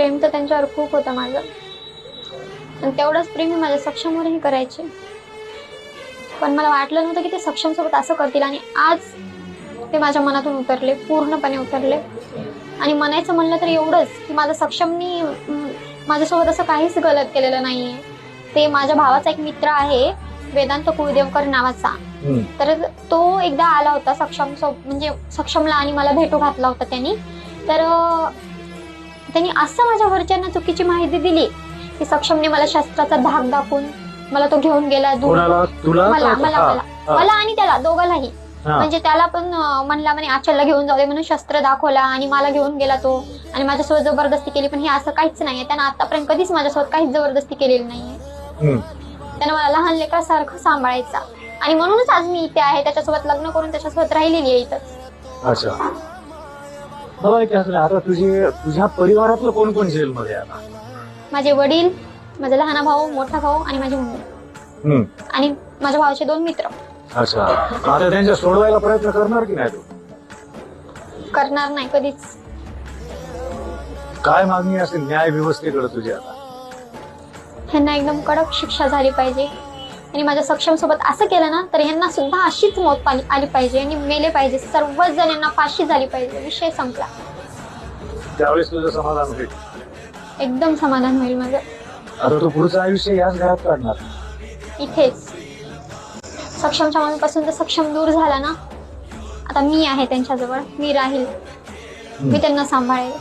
प्रेम तर त्यांच्यावर खूप होतं माझं. आणि तेवढंच प्रेम मी माझ्या सक्षमवरही करायचे. पण मला वाटलं नव्हतं की ते सक्षम सोबत असं करतील आणि आज ते माझ्या मनातून उतरले पूर्णपणे उतरले. आणि म्हणायचं म्हणलं तर एवढंच की माझं सक्षमनी माझ्यासोबत असं काहीच गलत केलेलं नाहीये. ते माझ्या भावाचा एक मित्र आहे वेदांत कुळदेवकर नावाचा. तर तो एकदा आला होता सक्षम सो म्हणजे सक्षमला आणि मला भेटू घातला होता त्यांनी. तर त्यांनी असं माझ्या घरच्यांना चुकीची माहिती दिली की सक्षमने मला शस्त्राचा धाक दाखवून मला तो घेऊन गेला दूर कोणाला? तुला? मला? मला हा, मला. हा. मला आणि त्याला दोघांनाही. हा. म्हणजे त्याला पण अं, म्हणला म्हणे आचलला घेऊन जाऊ दे म्हणून शस्त्र दाखवला आणि मला घेऊन गेला तो. आणि माझ्यासोबत जबरदस्ती केली पण हे असं काहीच नाहीये. त्यानं आतापर्यंत कधीच माझ्यासोबत काहीच जबरदस्ती केलेली नाहीये. हम्म. त्यानं मला लहान लेकरासारखं सांभाळायचा. आणि म्हणूनच आज मी इथे आहे त्याच्यासोबत लग्न करून त्याच्यासोबत राहिलेली आहे इथं. अच्छा. मला एक असं आता तुझे तुझ्या परिवारातलं कोण कोण जेलमध्ये आहे आता? माझे वडील माझा लहान भाऊ मोठा भाऊ आणि माझी मम्मी. हम्म. आणि माझ्या भावाचे दोन मित्र. अच्छा. आता त्यांच्या सोडवायला प्रयत्न करणार की नाही तू? करणार नाही कधीच. काय मागणी असेल न्याय व्यवस्थेकडे तुझी आता? ह्यांना एकदम कडक शिक्षा झाली पाहिजे. आणि माझ्या सक्षम सोबत असं केलं ना तर यांना सुद्धा अशीच मौत पाली आली पाहिजे आणि मेले पाहिजे. सर्वच जण यांना फाशी झाली पाहिजे. विषय संपला. त्यावेळेस तुझं समाधान होईल. एकदम समाधान होईल माझं. आता तू पुढचं आयुष्य याच घरात काढणार. इथेच. सक्षमच्या मनापासून तर सक्षम दूर झाला ना. आता मी आहे त्यांच्याजवळ. मी राहील. मी त्यांना सांभाळेल.